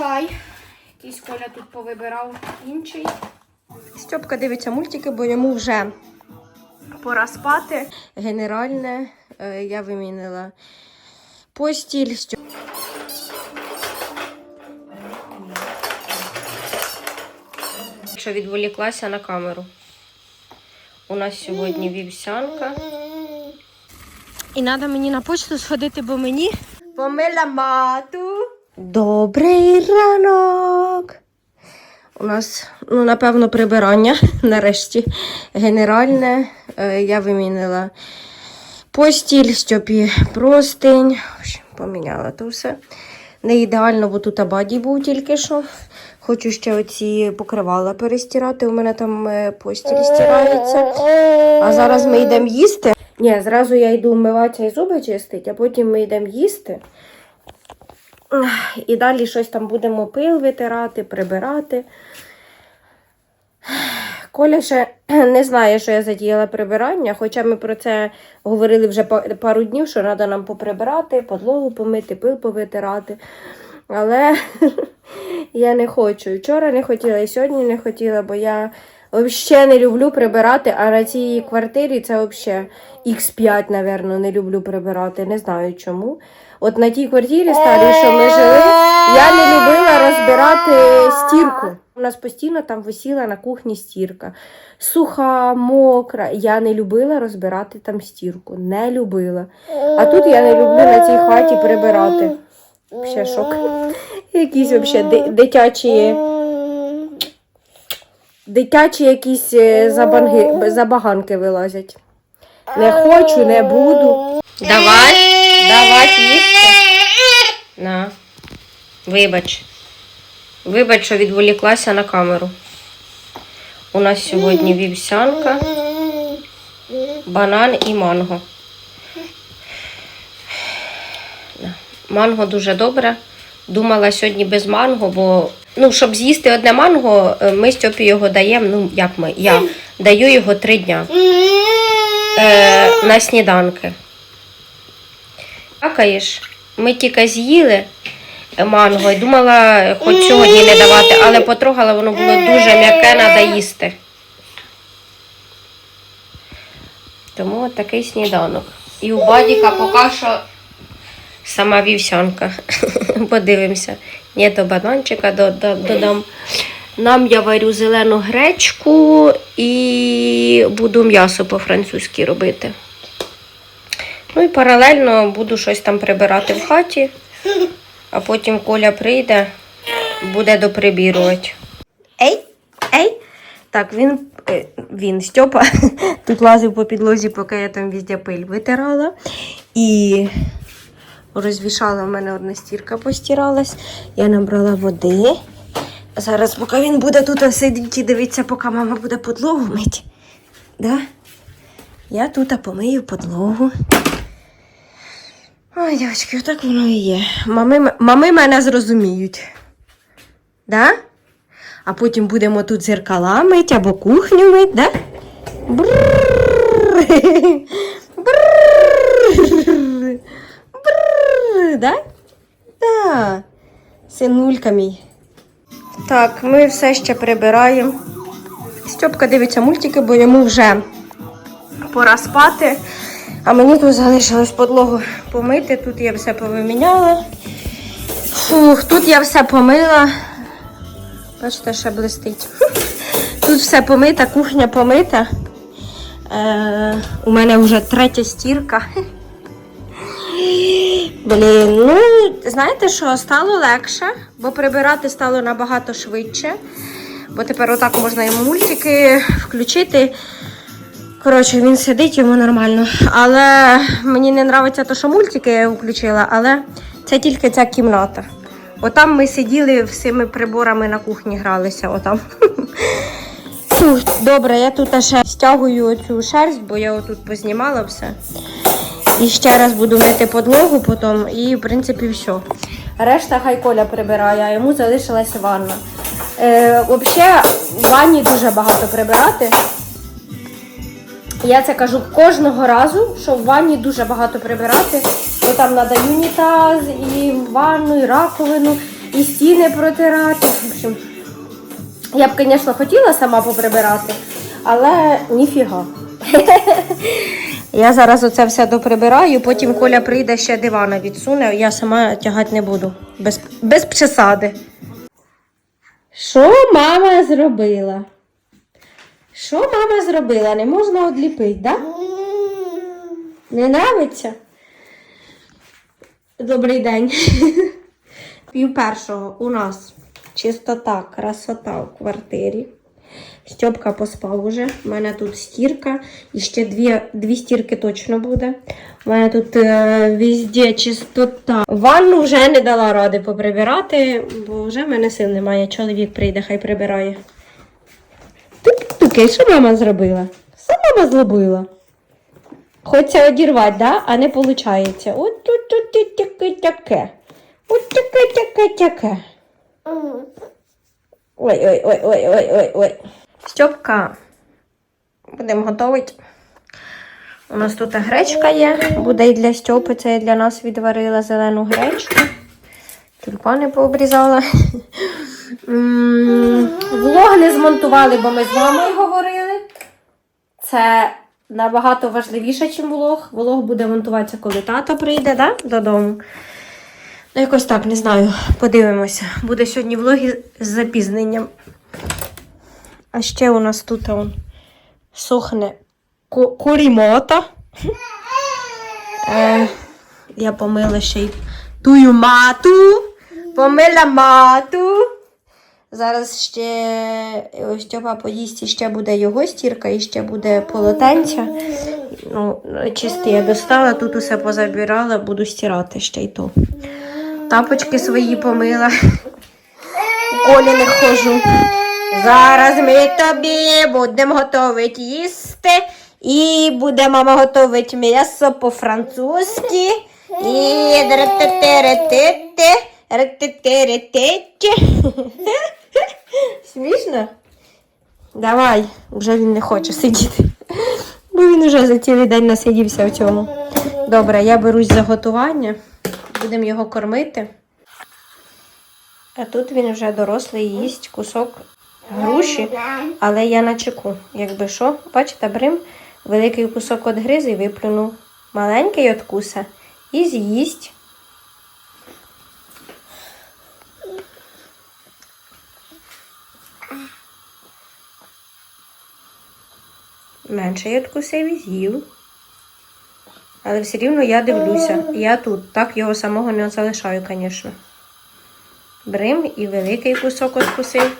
чай. Якийсь Коля тут повибирав інший. Стьопка дивиться мультики, бо йому вже пора спати. Генеральне е, я вимінила постіль. Що відволіклася на камеру. У нас сьогодні вівсянка. І треба мені на почту сходити, бо мені помила мату. Добрий ранок! У нас, ну, напевно, прибирання нарешті. Генеральне е, я вимінила постіль, Стьопі простинь. Поміняла то все. Не ідеально, бо тут абаді був тільки що. Хочу ще оці покривала перестирати. У мене там е, постіль стирається. А зараз ми йдемо їсти. Ні, зразу я йду вмиватися і зуби чистити, а потім ми йдемо їсти. І далі щось там будемо пил витирати, прибирати. Коля ще не знає, що я задіяла прибирання, хоча ми про це говорили вже пару днів, що треба нам поприбирати, подлогу помити, пил повитирати. Але я не хочу. Вчора не хотіла, і сьогодні не хотіла, бо я взагалі не люблю прибирати, а на цій квартирі це взагалі X5, напевно, не люблю прибирати. Не знаю чому. От на тій квартирі старій, що ми жили, я не любила розбирати стірку. У нас постійно там висіла на кухні стірка. Суха, мокра. Я не любила розбирати там стірку. Не любила. А тут я не люблю на цій хаті прибирати. Ще шок. Якісь взагалі дитячі. Дитячі якісь е, забанги, забаганки вилазять. Не хочу, не буду. Давай, давай їсти. На. Вибач. Вибач, що відволіклася на камеру. У нас сьогодні вівсянка, банан і манго. Манго дуже добре. Думала сьогодні без манго, бо ну, щоб з'їсти одне манго, е, ми Стьопі його даємо. Ну, як ми? Я даю його три дня е, на сніданки. Какаєш? Ми тільки з'їли манго і думала, хоч сьогодні не давати, але потрогала, воно було дуже м'яке, треба їсти. Тому такий сніданок. І у Бадіка поки що сама вівсянка. Подивимося. Ні, до бананчика до- до- додам. Нам я варю зелену гречку і буду м'ясо по-французьки робити. Ну і паралельно буду щось там прибирати в хаті, а потім Коля прийде, буде доприбірувати. Ей, ей. Так, він, е, він Стьопа, тут лазив по підлозі, поки я там везде пиль витирала. І розвішала в мене одна стірка постиралась. Я набрала води. Зараз, поки він буде тут сидіти дивитися, поки мама буде подлогу мить. Да? Я тут помию подлогу. Ой, дівчатки, отак воно і є. Мами, мами мене зрозуміють. Да? А потім будемо тут зеркала мить або кухню мить, да? Брррр. Брррр. Брррр. Да? Да. Синулька мій. Так, ми все ще прибираємо. Стьопка дивиться мультики, бо йому вже пора спати. А мені тут залишилось подлогу помити. Тут я все повиміняла. Фух, тут я все помила. Бачите, ще блистить. Тут все помита, кухня помита. Е, у мене вже третя стірка. Блін, ну, знаєте що, стало легше, бо прибирати стало набагато швидше. Бо тепер отак можна йому мультики включити. Коротше, він сидить, йому нормально. Але мені не подобається те, що мультики я включила, але це тільки ця кімната. Отам ми сиділи всіми приборами на кухні гралися. Отам. Добре, я тут ще стягую цю шерсть, бо я отут познімала все. І ще раз буду мити подлогу потім, і в принципі все. Решта хай Коля прибирає, а йому залишилася ванна. Е, Взагалі, в ванні дуже багато прибирати. Я це кажу кожного разу, що в ванні дуже багато прибирати. Бо там треба унітаз, і ванну, і раковину. і стіни протирати. В общем, я б, звісно, хотіла сама поприбирати, але ніфіга. Я зараз оце все доприбираю, потім Коля прийде ще дивана відсуне, я сама тягати не буду. Без, без присади. Що мама зробила? Що мама зробила? Не можна одліпити, так? Да? Не нравиться? Добрий день. Пів першого у нас чистота, красота в квартирі. Стьопка поспав уже. У мене тут стірка. І ще дві, дві стірки точно буде. У мене тут е, везде чистота. Ванну вже не дала ради поприбирати, бо вже в мене сил немає. Чоловік прийде, хай прибирає. Туки, що мама зробила? Що мама зробила? Хочеться одірвати, да? а не виходить. От тут тут таке таке. От таке таке таке. Ой, ой, ой, ой, ой, ой, ой. Стьопка. Будемо готувати. У нас тут гречка є. Буде і для Стьопи, це я для нас відварила зелену гречку. Тюльпани пообрізала. Влог не змонтували, бо ми з мамою говорили. Це набагато важливіше, ніж влог. Влог буде монтуватися, коли тато прийде да? додому. Ну, якось так, не знаю. Подивимося. Буде сьогодні влог з запізненням. А ще у нас тут он, сохне курімота. Е, я помила ще й тую мату. Помила мату. Зараз ще ось Стьопа поїсть і ще буде його стірка, і ще буде полотенця. Ну, чисте я достала, тут усе позабирала, буду стирати ще й то. Тапочки свої помила. У колі не хожу. Зараз ми тобі будемо готувати їсти. І буде мама готувати м'ясо по-французьки. І рететеретете. Смішно? Давай, вже він не хоче сидіти. Бо він вже за цілий день насидівся в цьому. Добре, я берусь за готування. Будемо його кормити. А тут він вже дорослий їсть кусок груші, але я на чеку. Якби що, бачите, брим, великий кусок відгриз і виплюнув. Маленький откуса і з'їсть. Менший откусив і з'їв. Але все рівно я дивлюся. Я тут. Так його самого не залишаю, звісно. Брим і великий кусок откусив.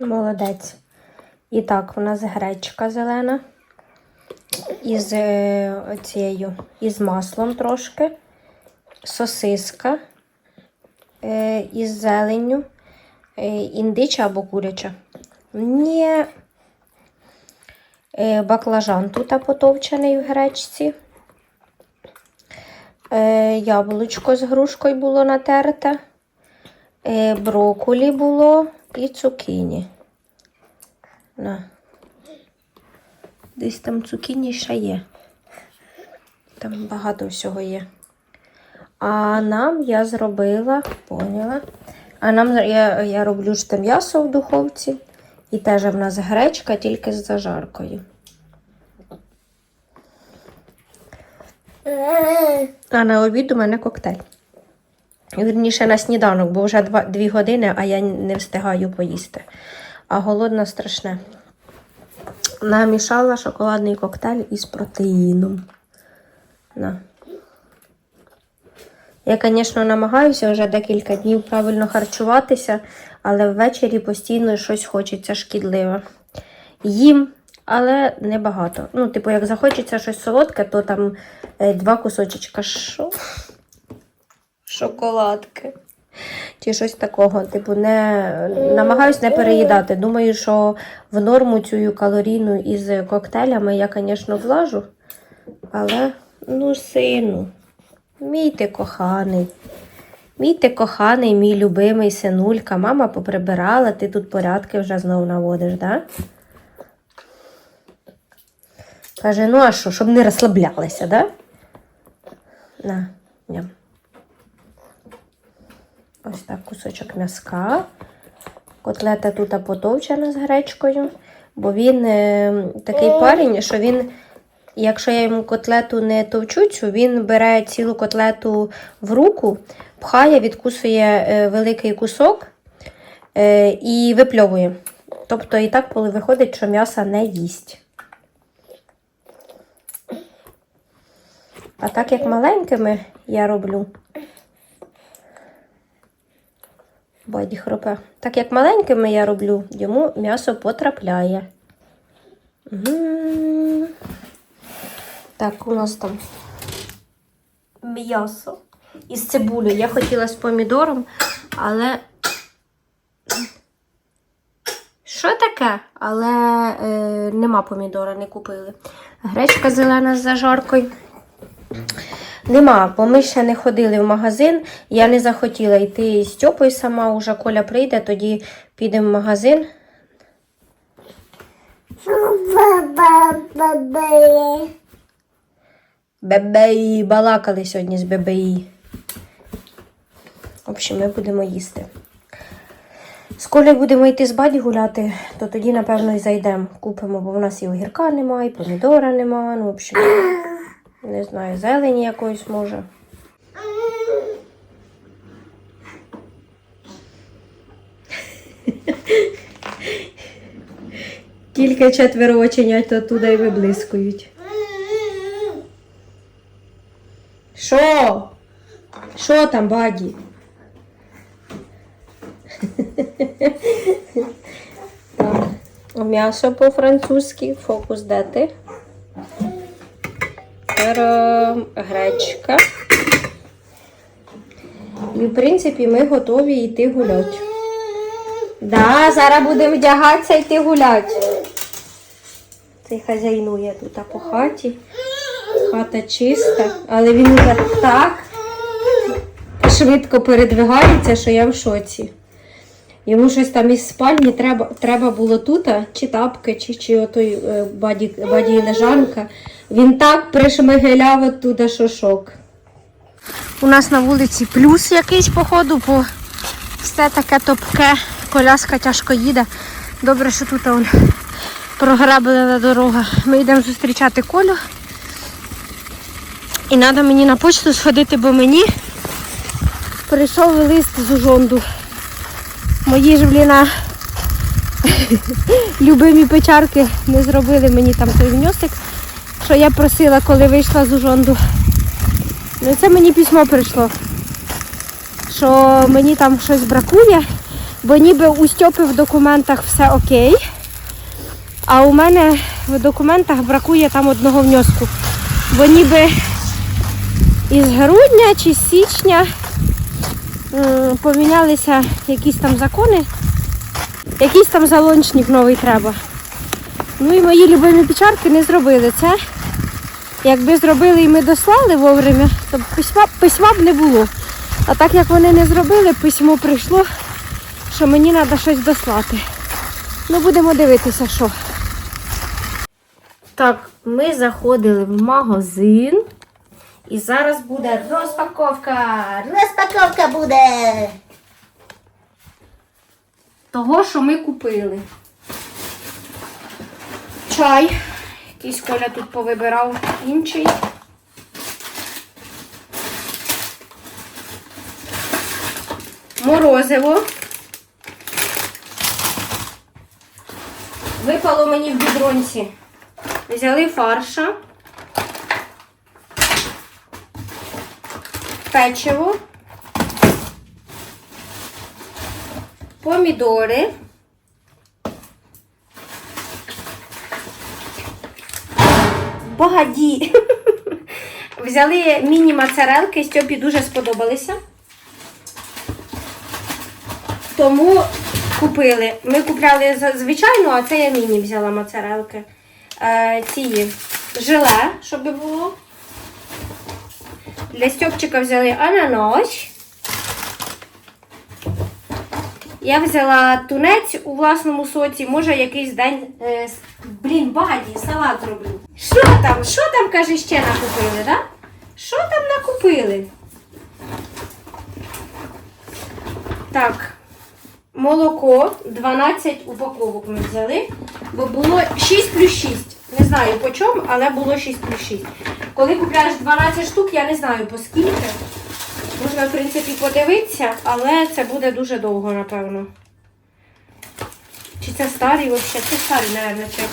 Молодець. І так, у нас гречка зелена. Із е, цією, із маслом трошки. Сосиска е, із зеленню. Е, індича або куряча. Ні. Е, баклажан тут потовчений в гречці. Е, яблучко з грушкою було натерте. Е, брокколі було і цукіні. На. Десь там цукіні ще є. Там багато всього є. А нам я зробила, поняла. А нам я, я роблю ж те м'ясо в духовці. І теж в нас гречка тільки з зажаркою. А на обід у мене коктейль. Вірніше на сніданок, бо вже 2, 2 години, а я не встигаю поїсти. А голодна страшне. Намішала шоколадний коктейль із протеїном. На. Я, звісно, намагаюся вже декілька днів правильно харчуватися, але ввечері постійно щось хочеться шкідливе. Їм, але небагато. Ну, типу, як захочеться щось солодке, то там е, два кусочечка. Що? Шоколадки. Чи щось такого. Типу, не намагаюсь не переїдати. Думаю, що в норму цю калорійну із коктейлями я, звісно, влажу. Але, ну, сину, мій ти коханий. Мій ти коханий, мій любимий синулька. Мама поприбирала, ти тут порядки вже знову наводиш, да? Каже, ну а що, щоб не розслаблялися, да? На, ням. Ось так кусочок м'яска. Котлета тут потовчена з гречкою, бо він е, такий парень, що він, якщо я йому котлету не товчу, цю, він бере цілу котлету в руку, пхає, відкусує е, великий кусок е, і випльовує. Тобто і так коли виходить, що м'яса не їсть. А так як маленькими я роблю. Баді хропе. Так як маленькими я роблю, йому м'ясо потрапляє. Так, у нас там м'ясо із цибулею. Я хотіла з помідором, але. Що таке? Але е, нема помідора, не купили. Гречка зелена з зажаркою. Нема, бо ми ще не ходили в магазин. Я не захотіла йти з Тьопою сама, уже Коля прийде, тоді підемо в магазин. Бебеї, балакали сьогодні з бебеї. В общем, ми будемо їсти. З будемо йти з баді гуляти, то тоді, напевно, і зайдемо. Купимо, бо в нас і огірка немає, і помідора немає. Ну, в общем, не знаю, зелені якоїсь може. Тільки четверо оченят оттуда й виблискують. Що? Що там, баді? Так. М'ясо по-французьки, фокус де ти? Гречка. І, в принципі, ми готові йти гуляти. Да, зараз будемо вдягатися і йти гуляти. Цей хазяйнує тут по хаті. Хата чиста, але він уже так швидко передвигається, що я в шоці. Йому щось там із спальні треба, треба було тут, чи тапки, чи, чи отой е, баді, баді лежанка. Він так пришмигеляв оттуда, що шок. У нас на вулиці плюс якийсь, походу, бо все таке топке, коляска тяжко їде. Добре, що тут он програбила дорога. Ми йдемо зустрічати колю. І треба мені на почту сходити, бо мені прийшов лист з Ужонду. Мої ж, бліна, любимі печарки не зробили мені там той внесок, що я просила, коли вийшла з Ужонду. Ну це мені письмо прийшло, що мені там щось бракує, бо ніби у Стьопи в документах все окей, а у мене в документах бракує там одного внеску. Бо ніби із грудня чи з січня помінялися якісь там закони, якийсь там залончник новий треба. Ну і мої любимі печарки не зробили це. Якби зробили і ми дослали вовремя, то письма, письма б не було. А так як вони не зробили, письмо прийшло, що мені треба щось дослати. Ну, будемо дивитися, що. Так, ми заходили в магазин. І зараз буде розпаковка Розпаковка буде. того, що ми купили. Чай. Якийсь Коля тут повибирав інший. Морозиво. Випало мені в бідронці. Взяли фарша. Печиво. Помідори. Багаді. Взяли міні-мацарелки, Стьопі дуже сподобалися. Тому купили. Ми купляли звичайну, а це я міні взяла моцарелки. Е, ці желе, щоб було. Для Стьопчика взяли ананас. Я взяла тунець у власному соці, може якийсь день. Е, блін, багаді, салат роблю. Що там? Що там, каже, ще накупили, да? Що там накупили? Так, молоко 12 упаковок ми взяли, бо було 6 плюс 6. Не знаю по чому, але було 6 плюс 6. Коли купляєш 12 штук, я не знаю по скільки. Можна, в принципі, подивитися, але це буде дуже довго, напевно. Чи це старий взагалі? Це старий, мабуть, чеки.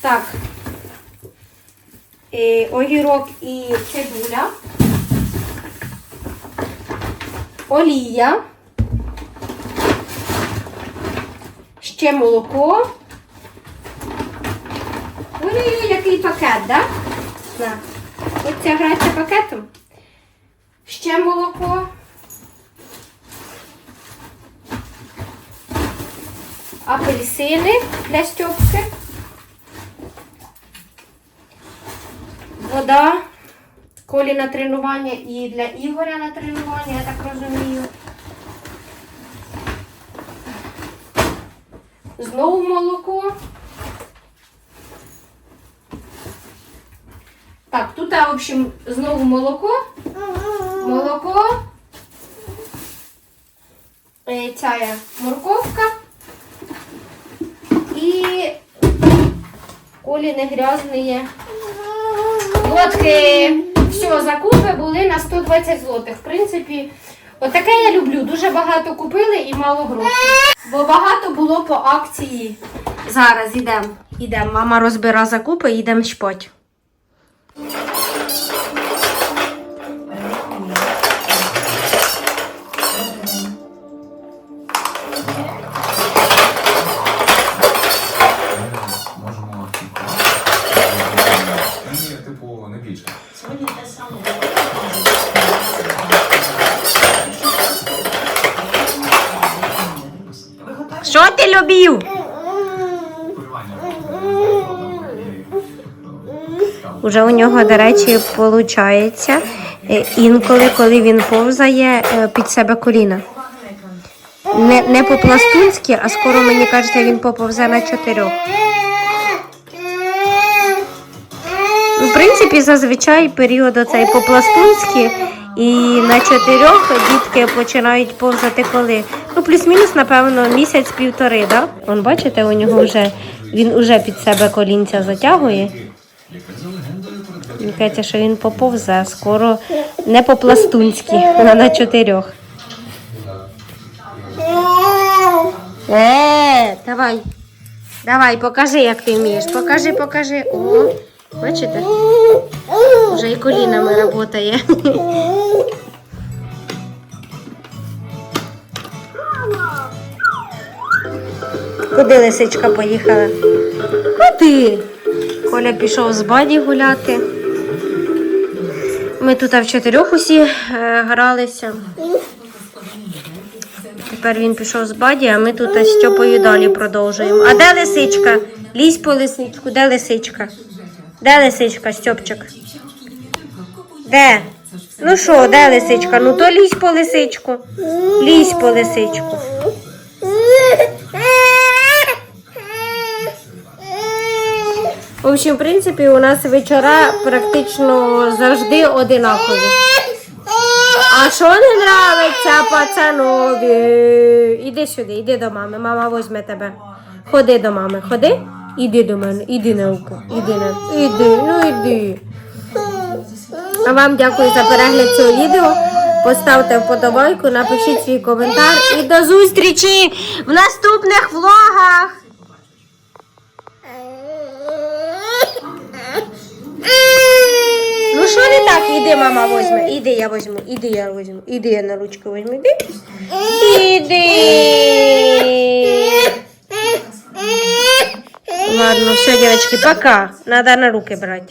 Так. Е, огірок і цибуля. Олія. Ще молоко. Ой-ой-ой, який пакет, да? На. Ось ця грається пакетом. Ще молоко. Апельсини для стьопки. Вода. Колі на тренування і для Ігоря на тренування, я так розумію. Знову молоко. Так, тут, в общем, знову молоко. Молоко. Е, Ця морковка. І Колі не грязні лодки. Все, закупи були на 120 злотих. В принципі, отаке я люблю. Дуже багато купили і мало грошей. Бо багато було по акції. Зараз йдемо. Йдемо. Мама розбира закупи, йдемо шпать. Ти любив? Уже у нього, до речі, виходить інколи, коли він повзає е, під себе коліна. Не, не по-пластунськи, а скоро мені кажеться, він поповзе на чотирьох. Ну, В принципі, зазвичай період оцей по-пластунськи і на чотирьох дітки починають повзати коли. Ну, плюс-мінус, напевно, місяць-півтори, да? Вон, бачите, у нього вже він уже під себе колінця затягує. Мені кажеться, що він поповзе скоро не по-пластунськи, а на чотирьох. Е, давай. Давай, покажи, як ти вмієш. Покажи, покажи. О, бачите? Вже і колінами працює. Куди лисичка поїхала? Куди? Коля пішов з баді гуляти. Ми тут в чотирьох усі е, гралися. Тепер він пішов з баді, а ми тут з Стьопою далі продовжуємо. А де лисичка? Лізь по лисичку, де лисичка? Де лисичка, Стьопчик? Де? Ну що, де лисичка? Ну то лізь по лисичку. Лізь по лисичку. В общем, в принципі, у нас вечора практично завжди одинакові. А що не нравиться пацанові? Іди сюди, іди до мами. Мама візьме тебе. Ходи до мами, ходи. Іди до мене, іди науку. Іди на ну іди. А вам дякую за перегляд цього відео. Поставте вподобайку, напишіть свій коментар і до зустрічі в наступних влогах. Ну що не так? Іди, мама возьме. Іди, я возьму. Іди, я возьму. Іди, я на ручку возьму. Іди. Іди. Ладно, все, девочки, пока. Надо на руки брать.